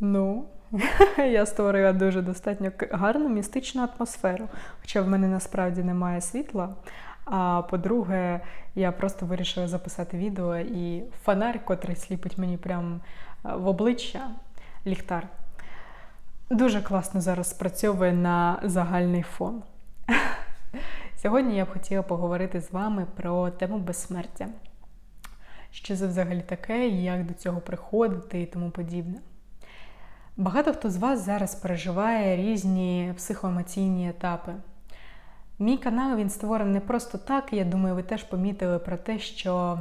Ну, я створила дуже достатньо гарну містичну атмосферу. Хоча в мене насправді немає світла. А по-друге, я просто вирішила записати відео і фонарь, котрий сліпить мені прямо в обличчя, ліхтар. Дуже класно зараз спрацьовує на загальний фон. Сьогодні я б хотіла поговорити з вами про тему безсмертя. Що це взагалі таке, як до цього приходити і тому подібне. Багато хто з вас зараз переживає різні психоемоційні етапи. Мій канал він створений не просто так, я думаю, ви теж помітили про те, що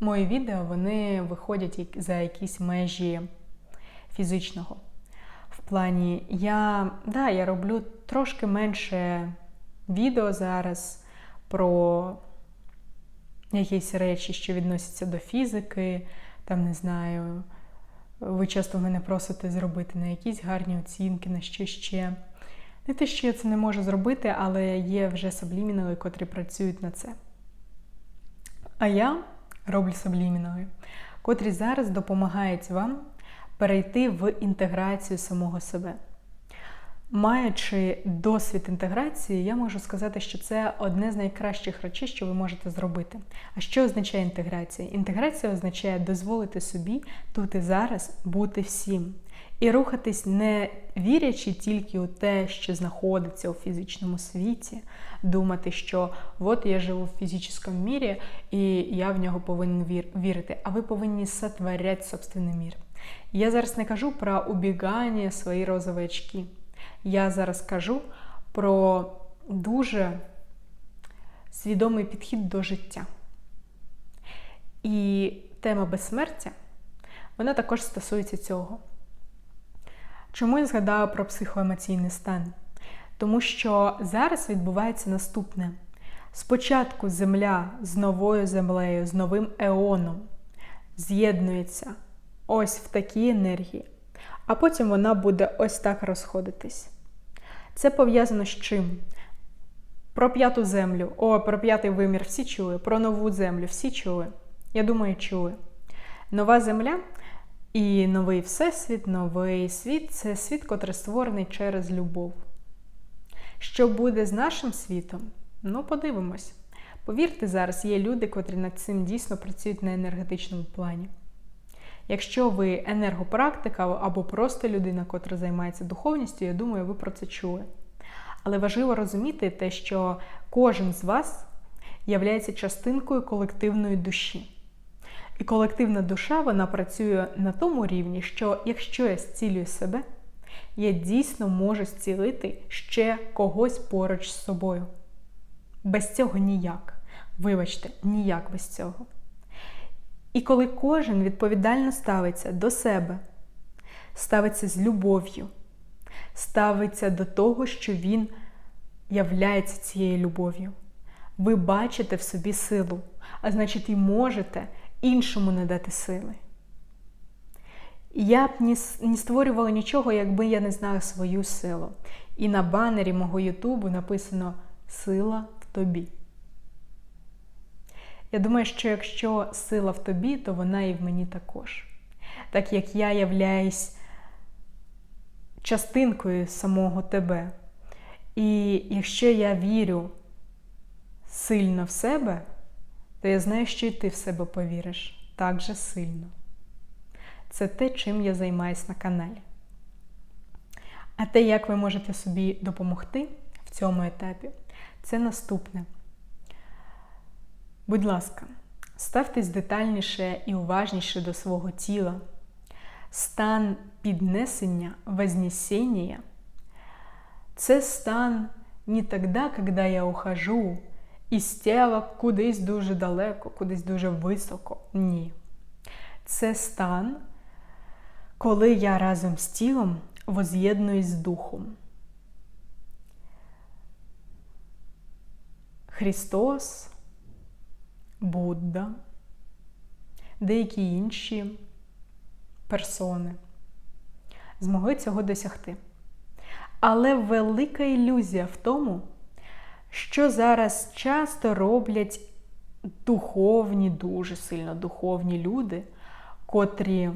мої відео вони виходять за якісь межі фізичного. В плані, я, да, я роблю трошки менше відео зараз про якісь речі, що відносяться до фізики, там не знаю. Ви часто мене просите зробити на якісь гарні оцінки, на що ще. Не те, що я це не можу зробити, але є вже саблімінали, котрі працюють на це. А я роблю саблімінали, котрі зараз допомагають вам перейти в інтеграцію самого себе. Маючи досвід інтеграції, я можу сказати, що це одне з найкращих речей, що ви можете зробити. А що означає інтеграція? Інтеграція означає дозволити собі тут і зараз бути всім. І рухатись не вірячи тільки у те, що знаходиться у фізичному світі, думати, що от я живу в фізичному мірі, і я в нього повинен вір- вірити. А ви повинні сотворяти собственний мір. Я зараз не кажу про убігання свої розові очки. Я зараз кажу про дуже свідомий підхід до життя. І тема безсмертя, вона також стосується цього. Чому я згадала про психоемоційний стан? Тому що зараз відбувається наступне: спочатку Земля з новою землею, з новим еоном з'єднується ось в такій енергії, а потім вона буде ось так розходитись. Це пов'язано з чим? Про п'яту землю, о, про п'ятий вимір всі чули, про нову землю всі чули. Я думаю, чули. Нова земля і новий всесвіт, новий світ це світ, котрий створений через любов. Що буде з нашим світом? Ну, подивимось. Повірте, зараз є люди, котрі над цим дійсно працюють на енергетичному плані. Якщо ви енергопрактика або просто людина, котра займається духовністю, я думаю, ви про це чули. Але важливо розуміти те, що кожен з вас є частинкою колективної душі. І колективна душа вона працює на тому рівні, що якщо я зцілюю себе, я дійсно можу зцілити ще когось поруч з собою. Без цього ніяк. Вибачте, ніяк без цього. І коли кожен відповідально ставиться до себе, ставиться з любов'ю, ставиться до того, що він являється цією любов'ю, ви бачите в собі силу, а значить, і можете іншому надати сили. Я б не, створювала нічого, якби я не знала свою силу. І на банері мого Ютубу написано Сила в тобі. Я думаю, що якщо сила в тобі, то вона і в мені також. Так як я являюсь частинкою самого тебе. І якщо я вірю сильно в себе, то я знаю, що і ти в себе повіриш так же сильно. Це те, чим я займаюся на каналі. А те, як ви можете собі допомогти в цьому етапі, це наступне. Будь ласка, ставтесь детальніше і уважніше до свого тіла. Стан піднесення, вознесення – це стан не тоді, коли я ухожу із тіла кудись дуже далеко, кудись дуже високо. Ні. Це стан, коли я разом з тілом воз'єднуюсь з духом. Христос, Будда, деякі інші персони змогли цього досягти. Але велика ілюзія в тому, що зараз часто роблять духовні, дуже сильно духовні люди, котрі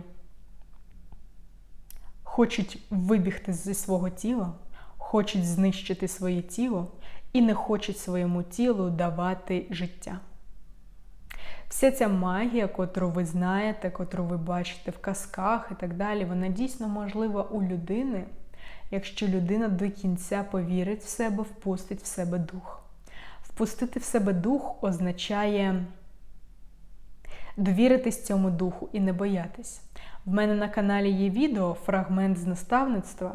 хочуть вибігти зі свого тіла, хочуть знищити своє тіло і не хочуть своєму тілу давати життя. Вся ця магія, котру ви знаєте, котру ви бачите в казках і так далі, вона дійсно можлива у людини, якщо людина до кінця повірить в себе, впустить в себе дух. Впустити в себе дух означає довіритись цьому духу і не боятись. В мене на каналі є відео, фрагмент з наставництва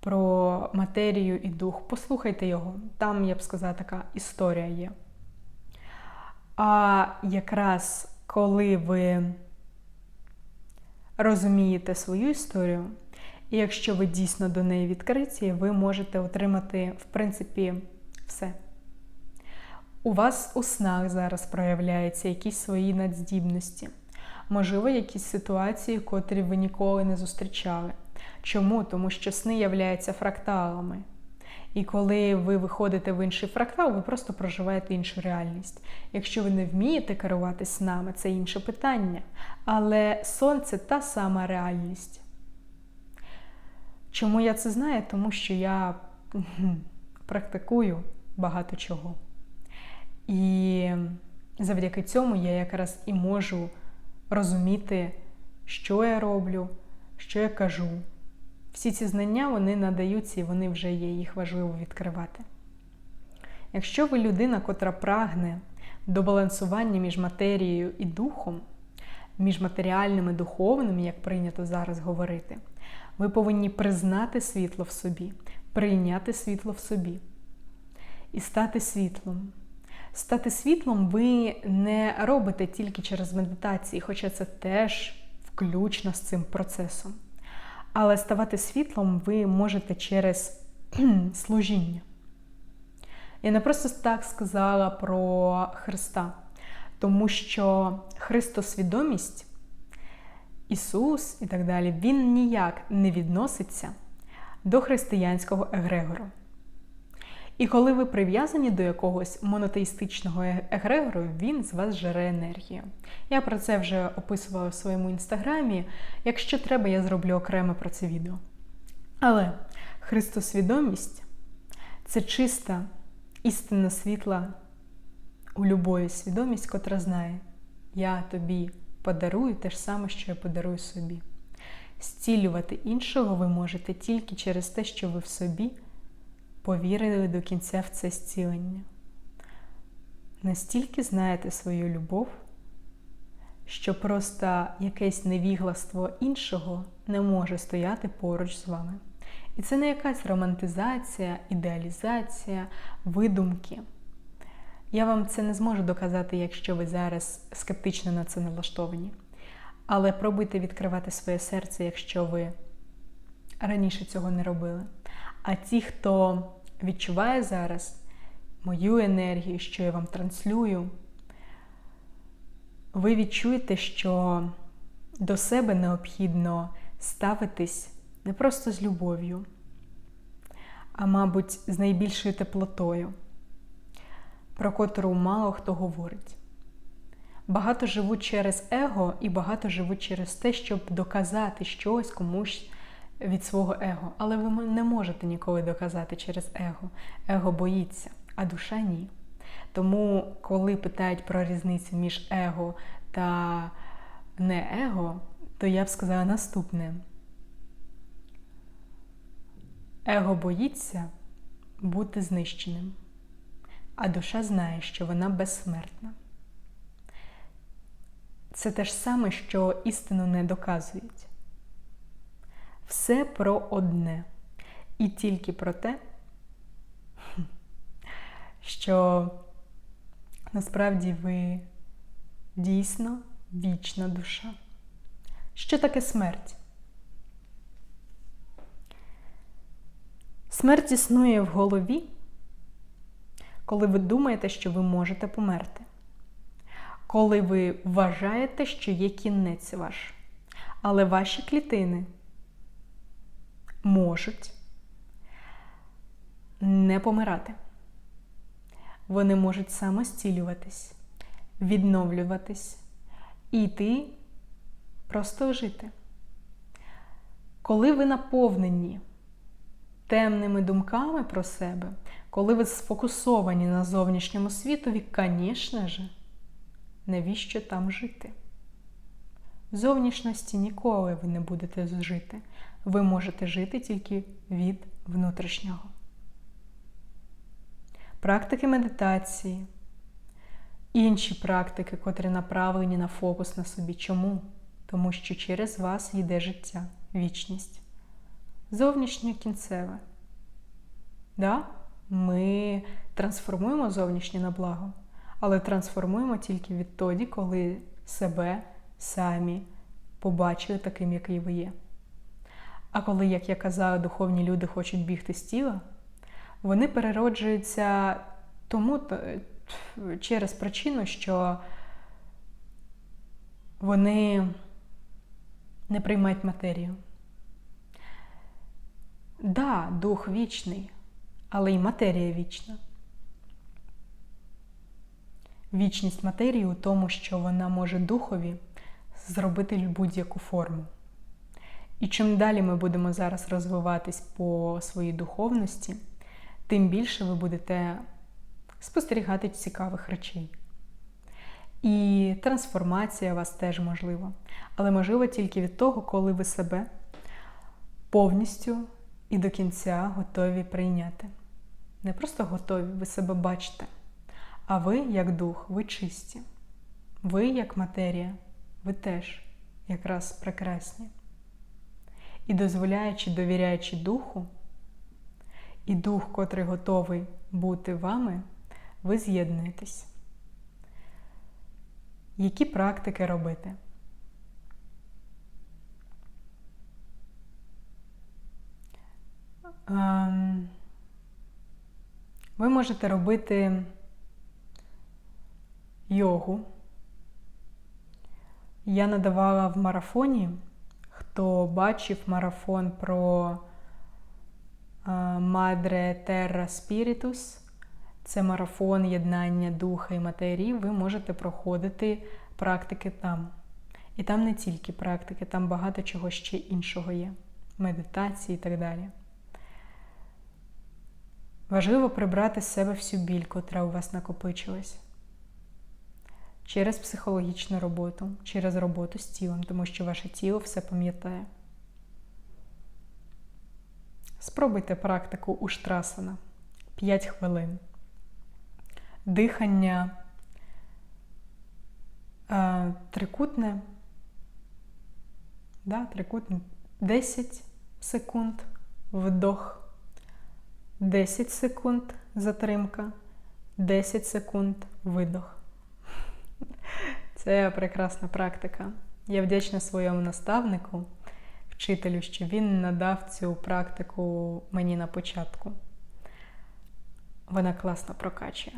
про матерію і дух. Послухайте його, там, я б сказала, така історія є. А якраз коли ви розумієте свою історію, і якщо ви дійсно до неї відкриті, ви можете отримати, в принципі, все. У вас у снах зараз проявляються якісь свої надздібності, можливо, якісь ситуації, котрі ви ніколи не зустрічали. Чому? Тому що сни являються фракталами. І коли ви виходите в інший фрактал, ви просто проживаєте іншу реальність. Якщо ви не вмієте керувати снами, це інше питання. Але сон це та сама реальність. Чому я це знаю? Тому що я практикую багато чого. І завдяки цьому я якраз і можу розуміти, що я роблю, що я кажу. Всі ці знання вони надаються і вони вже є, їх важливо відкривати. Якщо ви людина, котра прагне до балансування між матерією і духом, між матеріальним і духовним, як прийнято зараз говорити, ви повинні признати світло в собі, прийняти світло в собі і стати світлом. Стати світлом ви не робите тільки через медитації, хоча це теж включно з цим процесом. Але ставати світлом ви можете через служіння. Я не просто так сказала про Христа, тому що Христосвідомість, Ісус і так далі, Він ніяк не відноситься до християнського егрегору. І коли ви прив'язані до якогось монотеїстичного егрегору, він з вас жере енергію. Я про це вже описувала в своєму інстаграмі. Якщо треба, я зроблю окремо про це відео. Але Христосвідомість це чиста істинна світла у любої свідомість, котра знає, я тобі подарую те ж саме, що я подарую собі. Зцілювати іншого ви можете тільки через те, що ви в собі повірили до кінця в це зцілення. Настільки знаєте свою любов, що просто якесь невігластво іншого не може стояти поруч з вами. І це не якась романтизація, ідеалізація, видумки. Я вам це не зможу доказати, якщо ви зараз скептично на це налаштовані. Але пробуйте відкривати своє серце, якщо ви раніше цього не робили. А ті, хто відчуває зараз мою енергію, що я вам транслюю, ви відчуєте, що до себе необхідно ставитись не просто з любов'ю, а, мабуть, з найбільшою теплотою, про котру мало хто говорить. Багато живуть через его і багато живуть через те, щоб доказати щось комусь від свого его. Але ви не можете ніколи доказати через его. Его боїться, а душа ні. Тому, коли питають про різницю між его та не его, то я б сказала наступне. Его боїться бути знищеним, а душа знає, що вона безсмертна. Це те ж саме, що істину не доказують. Все про одне. І тільки про те, що насправді ви дійсно вічна душа. Що таке смерть? Смерть існує в голові, коли ви думаєте, що ви можете померти. Коли ви вважаєте, що є кінець ваш. Але ваші клітини можуть не помирати. Вони можуть самостілюватись, відновлюватись і йти просто жити. Коли ви наповнені темними думками про себе, коли ви сфокусовані на зовнішньому світові, звісно ж, навіщо там жити? В зовнішності ніколи ви не будете жити. Ви можете жити тільки від внутрішнього. Практики медитації, інші практики, котрі направлені на фокус на собі. Чому? Тому що через вас йде життя, вічність. Зовнішнє кінцеве. Да? Ми трансформуємо зовнішнє на благо, але трансформуємо тільки відтоді, коли себе самі побачили таким, який ви є. А коли, як я казала, духовні люди хочуть бігти з тіла, вони перероджуються тому через причину, що вони не приймають матерію. Да, дух вічний, але й матерія вічна. Вічність матерії у тому, що вона може духові зробити будь-яку форму. І чим далі ми будемо зараз розвиватись по своїй духовності, тим більше ви будете спостерігати цікавих речей. І трансформація вас теж можлива. Але можлива тільки від того, коли ви себе повністю і до кінця готові прийняти. Не просто готові, ви себе бачите. А ви, як дух, ви чисті. Ви, як матерія, ви теж якраз прекрасні. І дозволяючи, довіряючи духу, і дух, котрий готовий бути вами, ви з'єднуєтесь. Які практики робити? Ем, ви можете робити йогу. Я надавала в марафоні, хто бачив марафон про Madre Terra Spiritus, це марафон єднання духа і матерії, ви можете проходити практики там. І там не тільки практики, там багато чого ще іншого є, медитації і так далі. Важливо прибрати з себе всю біль, котра у вас накопичилась. Через психологічну роботу, через роботу з тілом, тому що ваше тіло все пам'ятає. Спробуйте практику у штрасана 5 хвилин. Дихання е, трикутне. Да, трикутне 10 секунд вдох, 10 секунд затримка, 10 секунд видох. Це прекрасна практика. Я вдячна своєму наставнику вчителю, що він надав цю практику мені на початку. Вона класно прокачує.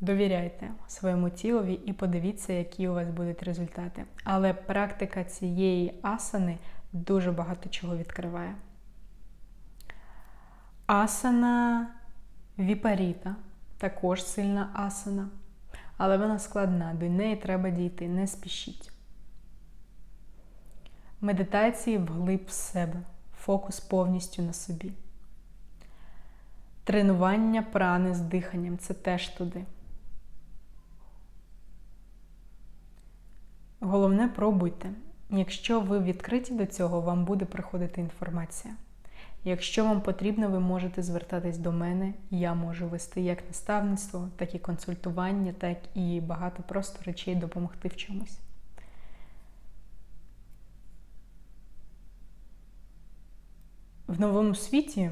Довіряйте своєму тілові і подивіться, які у вас будуть результати. Але практика цієї асани дуже багато чого відкриває. Асана віпаріта також сильна асана, але вона складна, до неї треба дійти, не спішіть. Медитації вглиб в себе, фокус повністю на собі. Тренування прани з диханням це теж туди. Головне, пробуйте. Якщо ви відкриті до цього, вам буде приходити інформація. Якщо вам потрібно, ви можете звертатись до мене, я можу вести як наставництво, так і консультування, так і багато просто речей допомогти в чомусь. в новому світі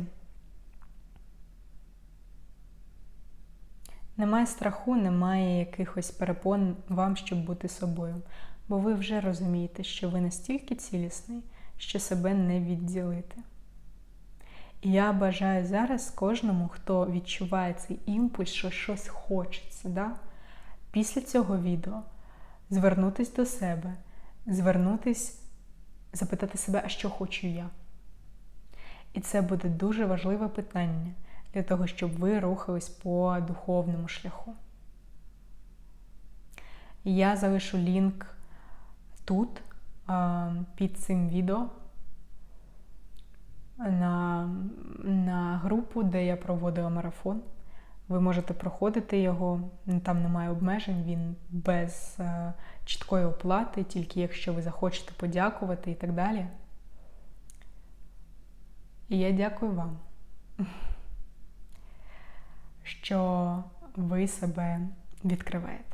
немає страху, немає якихось перепон вам, щоб бути собою. Бо ви вже розумієте, що ви настільки цілісний, що себе не відділити. Я бажаю зараз кожному, хто відчуває цей імпульс, що щось хочеться, да? після цього відео звернутися до себе, звернутися, запитати себе, а що хочу я. І це буде дуже важливе питання для того, щоб ви рухались по духовному шляху. Я залишу лінк тут, під цим відео. На, на групу, де я проводила марафон. Ви можете проходити його, там немає обмежень, він без е, чіткої оплати, тільки якщо ви захочете подякувати і так далі. І я дякую вам, що ви себе відкриваєте.